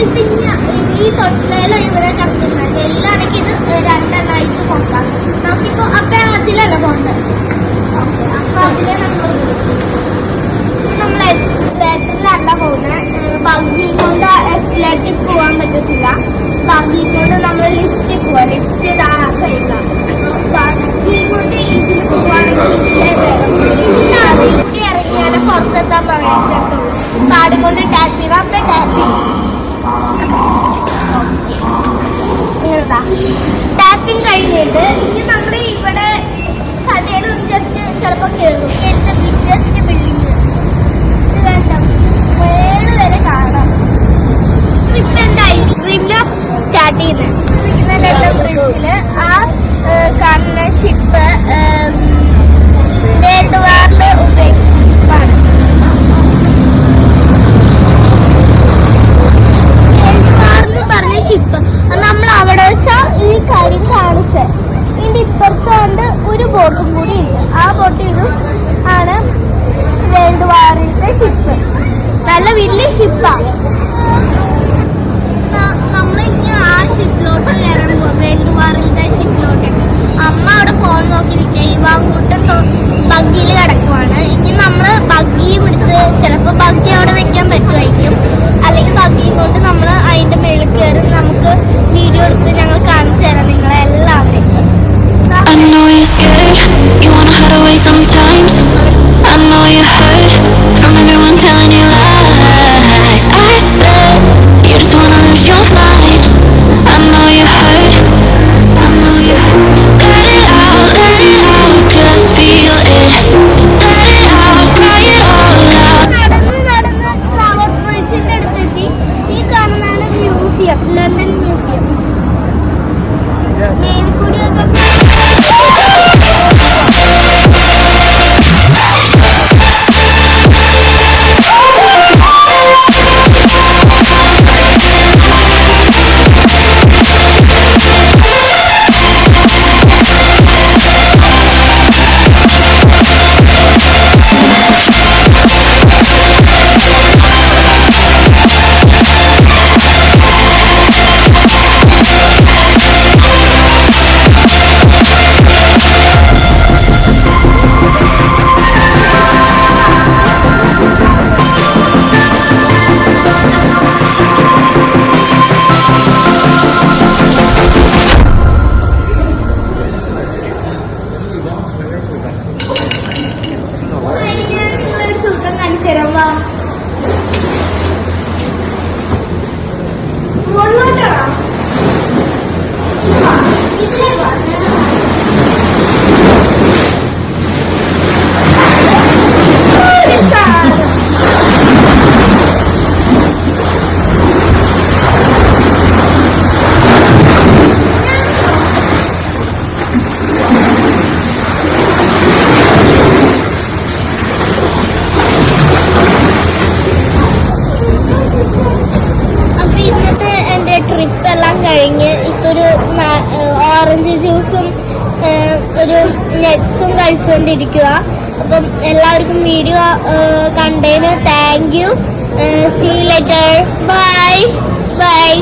ഈ തൊട്ടിലോ ഇവരെ കിടക്കുന്നത് എല്ലാണെങ്കിൽ ഇത് രണ്ടെണ്ണമായിട്ട് നോക്കാം നമുക്കിപ്പോ അപ്പൊ അതിലല്ല പോകേണ്ടത് അപ്പൊ അതിലെ നമ്മൾ നമ്മൾ എസ്കലേറ്ററിലല്ല പോകുന്നത് ബഗ്ഗി കൊണ്ട് എസ്കലേറ്ററിൽ പോകാൻ പറ്റത്തില്ല. ബഗ്ഗി കൊണ്ട് നമ്മൾ ലിഫ്റ്റിൽ പോവാം. ലിഫ്റ്റ് ഇതാ സൈഡിലാണ് ബോട്ടും കൂടി ഉണ്ട്. ആ ബോട്ട് ഇതും ആണ് വേൾഡ് വാറിന്റെ ഷിപ്പ് നല്ല വലിയ ഷിപ്പാ നമ്മൾ ഇനി ആ വേൾഡ് അമ്മ അവിടെ ഫോൺ ഇനി നമ്മൾ അവിടെ വെക്കാൻ അല്ലെങ്കിൽ ബഗ്ഗിയും കൊണ്ട് നമ്മൾ അതിന്റെ മേളിൽ കയറി നമുക്ക് വീഡിയോ എടുത്ത് ഞങ്ങൾ കാണിച്ചു തരാം നിങ്ങളെ. Sometimes. I know you hurt ജ്യൂസും ഒരു നെറ്റ്സും കഴിച്ചുകൊണ്ടിരിക്കുക അപ്പം എല്ലാവർക്കും വീഡിയോ കണ്ടതിന് thank you see later bye bye